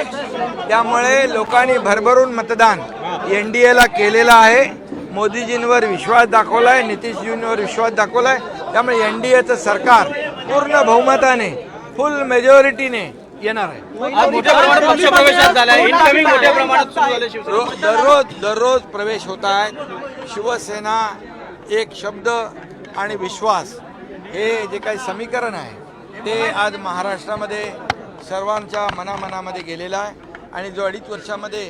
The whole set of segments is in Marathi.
आहे त्यामुळे लोकांनी भरभरून मतदान एन डी एला केलेलं आहे. मोदीजींवर विश्वास दाखवला आहे नितीशजींवर विश्वास दाखवला आहे त्यामुळे एन डी एचं सरकार पूर्ण बहुमताने फुल मेजॉरिटीने येणार आहे. दररोज दररोज प्रवेश होत आहेत शिवसेना एक शब्द आणि विश्वास हे जे काही समीकरण आहे ते आज महाराष्ट्रामध्ये सर्वांच्या मनामनामध्ये गेलेला आहे. आणि जो अडीच वर्षामध्ये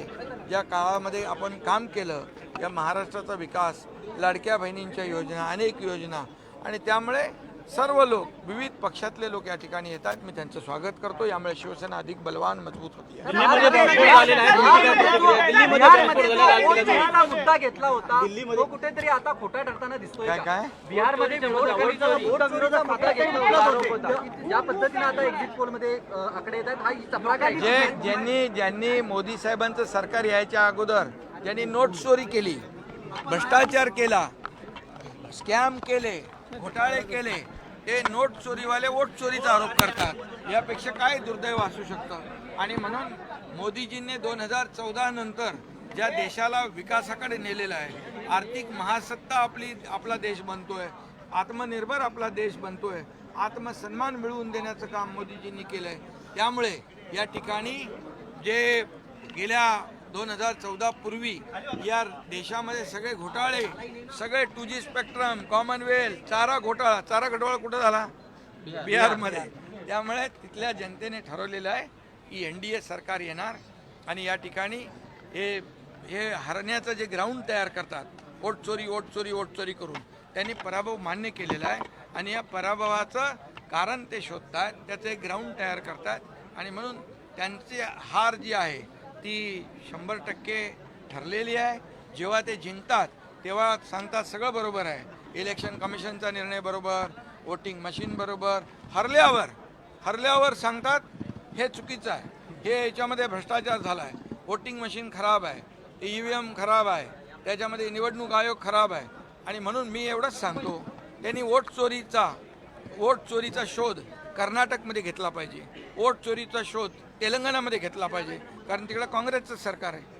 ज्या काळामध्ये आपण काम केलं या महाराष्ट्राचा विकास लाडक्या बहिणींच्या योजना अनेक योजना. आणि त्यामुळे सर्व लोक विविध पक्षातले लोक या ठिकाणी येतात. मी त्यांचं स्वागत करतो. यामुळे शिवसेना अधिक बलवान मजबूत होती. मुद्दा घेतला होता तो कुठेतरी आता खोटा ठरताना दिसतोय काय का? काय? बिहारमध्ये. ज्या पद्धतीने आता एक्झिट पोलमध्ये आकडे येत आहेत हा जे ज्यांनी ज्यांनी मोदी साहेबांचं सरकार यायच्या अगोदर ज्यांनी नोट चोरी केली भ्रष्टाचार केला स्कॅम केले घोटाळे केले ते नोट चोरीवाले वोट चोरीचा आरोप करतात. यापेक्षा काय दुर्दैव असू शकतं? आणि म्हणून मोदीजींनी दोन हजार चौदा नंतर ज्या देशाला विकासाकडे नेलेलं आहे आर्थिक महासत्ता आपली आपला देश बनतोय आत्मनिर्भर आपला देश बनतोय आत्मसन्मान मिळवून देण्याचं काम मोदीजींनी केलंय. त्यामुळे या ठिकाणी जे गेल्या दोन हजार चौदा पूर्वी या देशामध्ये सगळे घोटाळे सगळे टू जी स्पेक्ट्रम कॉमनवेल्थ चारा घोटाळा चारा घोटाळा कुठं झाला? बिहारमध्ये. त्यामुळे तिथल्या जनतेने ठरवलेलं आहे की एन डी ए सरकार येणार आणि या ठिकाणी हे हे हरण्याचं जे ग्राउंड तयार करतात वोट चोरी वोट चोरी वोट चोरी करून त्यांनी पराभव मान्य केलेला आहे आणि या पराभवाचं कारण ते शोधतात त्याचं एक ग्राउंड तयार करतात आणि म्हणून त्यांची हार जी आहे ती शंभर टक्के ठरलेली आहे. जेव्हा ते जिंकतात तेव्हा सांगतात सगळं बरोबर आहे. इलेक्शन कमिशनचा निर्णय बरोबर वोटिंग मशीन बरोबर हरल्यावर हरल्यावर सांगतात हे चुकीचं आहे. हे याच्यामध्ये भ्रष्टाचार झाला आहे वोटिंग मशीन खराब आहे. ई व्ही एम खराब आहे. त्याच्यामध्ये निवडणूक आयोग खराब आहे. आणि म्हणून मी एवढंच सांगतो त्यांनी वोट चोरीचा वोट चोरीचा शोध कर्नाटकमध्ये घेतला पाहिजे. वोट चोरीचा शोध तेलंगणामध्ये घेतला पाहिजे. कारण तिकडे काँग्रेसचं सरकार आहे.